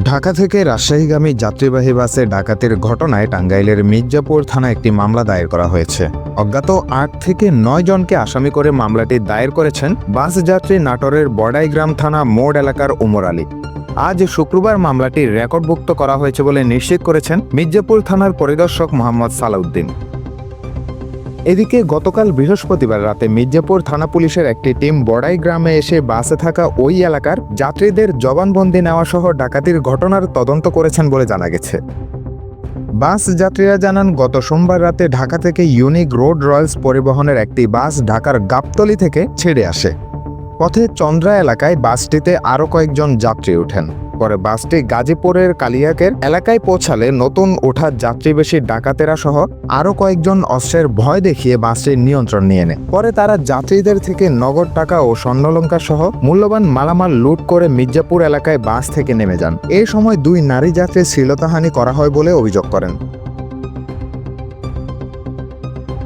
ঢাকা থেকে রাজশাহীগামী যাত্রীবাহী বাসে ডাকাতির ঘটনায় টাঙ্গাইলের মির্জাপুর থানায় একটি মামলা দায়ের করা হয়েছে। অজ্ঞাত আট থেকে নয় জনকে আসামি করে মামলাটি দায়ের করেছেন বাস যাত্রী নাটোরের বড়াইগ্রাম থানা মোড় এলাকার উমর আলী। আজ শুক্রবার মামলাটি রেকর্ডভুক্ত করা হয়েছে বলে নিশ্চিত করেছেন মির্জাপুর থানার পরিদর্শক মোহাম্মদ সালাউদ্দিন। এদিকে গতকাল বৃহস্পতিবার রাতে মির্জাপুর থানা পুলিশের একটি টিম বড়াই গ্রামে এসে বাসে থাকা ওই এলাকার যাত্রীদের জবানবন্দি নেওয়া সহ ডাকাতির ঘটনার তদন্ত করেছেন বলে জানা গেছে। বাস যাত্রীরা জানান, গত সোমবার রাতে ঢাকা থেকে ইউনিক রোড রয়্যালস পরিবহনের একটি বাস ঢাকার গাবতলি থেকে ছেড়ে আসে। পথে চন্দ্রা এলাকায় বাসটিতে আরও কয়েকজন যাত্রী ওঠেন পরে বাসটি গাজীপুরের কালিয়াকের এলাকায় পৌঁছালে নতুন ওঠা যাত্রীবেশী ডাকাতেরা সহ আরও কয়েকজন অস্ত্রের ভয় দেখিয়ে বাসটির নিয়ন্ত্রণ নিয়ে নেয়। পরে তারা যাত্রীদের থেকে নগদ টাকা ও স্বর্ণলঙ্কা সহ মূল্যবান মালামাল লুট করে মির্জাপুর এলাকায় বাস থেকে নেমে যান। এই সময় দুই নারী যাত্রীর শ্লীলতাহানি করা হয় বলে অভিযোগ করেন।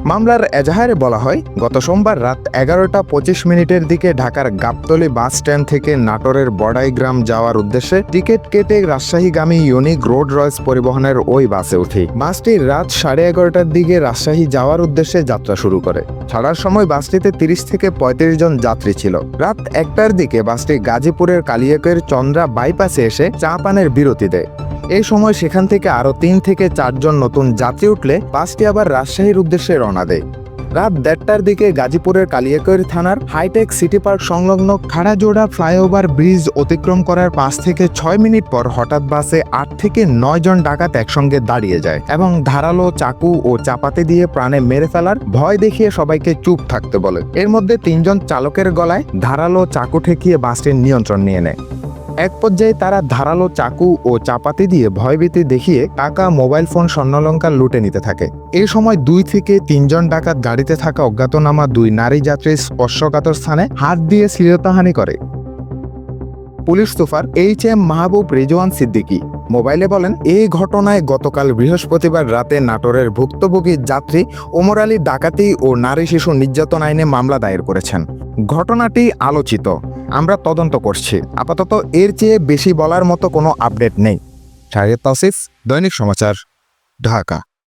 মামলার এজাহারে বলা হয়, গত সোমবার রাত এগারোটা পঁচিশ মিনিটের দিকে ঢাকার গাবতলী বাস স্ট্যান্ড থেকে নাটোরের বড়াইগ্রাম যাওয়ার উদ্দেশ্যে টিকিট কেটে রাজশাহীগামী ইউনিক রোড রয়েস পরিবহনের ওই বাসে উঠি। বাসটি রাত সাড়ে এগারোটার দিকে রাজশাহী যাওয়ার উদ্দেশ্যে যাত্রা শুরু করে। ছাড়ার সময় বাসটিতে তিরিশ থেকে পঁয়ত্রিশ জন যাত্রী ছিল। রাত একটার দিকে বাসটি গাজীপুরের কালিয়াকের চন্দ্রা বাইপাসে এসে চা পানের বিরতি দেয়। এই সময় সেখান থেকে আরও তিন থেকে চারজন নতুন যাত্রী উঠলে বাসটি আবার রাজশাহীর উদ্দেশ্যে রওনা দেয়। রাত দেড়টার দিকে গাজীপুরের কালিয়াকৈর থানার হাইটেক সিটি পার্ক সংলগ্ন খাড়াজোড়া ফ্লাইওভার ব্রিজ অতিক্রম করার পাঁচ থেকে ছয় মিনিট পর হঠাৎ বাসে আট থেকে নয় জন ডাকাত একসঙ্গে দাঁড়িয়ে যায় এবং ধারালো চাকু ও চাপাতি দিয়ে প্রাণে মেরে ফেলার ভয় দেখিয়ে সবাইকে চুপ থাকতে বলে। এর মধ্যে তিনজন চালকের গলায় ধারালো চাকু ঠেকিয়ে বাসটির নিয়ন্ত্রণ নিয়ে নেয়। এক পর্যায়ে তারা ধারালো চাকু ও চাপাতি দিয়ে ভয়ভীতি দেখিয়ে টাকা, মোবাইল ফোন, স্বর্ণলঙ্কার লুটে নিতে থাকে। এ সময় দুই থেকে তিনজন ডাকাত গাড়িতে থাকা অজ্ঞাতনামা দুই নারী যাত্রীর স্পর্শকাতর স্থানে হাত দিয়ে শ্লীলতাহানি করে। Police super H M Mahbub Rezwan Siddiqui মোবাইলে বলেন, এই ঘটনায় গতকাল বৃহস্পতিবার রাতে নাটোরের ভুক্তভোগী যাত্রী ওমর আলী ডাকাতি ও নারী শিশু নির্যাতন আইনে মামলা দায়ের করেছেন। ঘটনাটি আলোচিত। আমরা তদন্ত করছি। আপাতত এর চেয়ে বেশি বলার মতো কোনো আপডেট নেই। শাহরিয়ার তাসিফ, দৈনিক সমাচার, ঢাকা।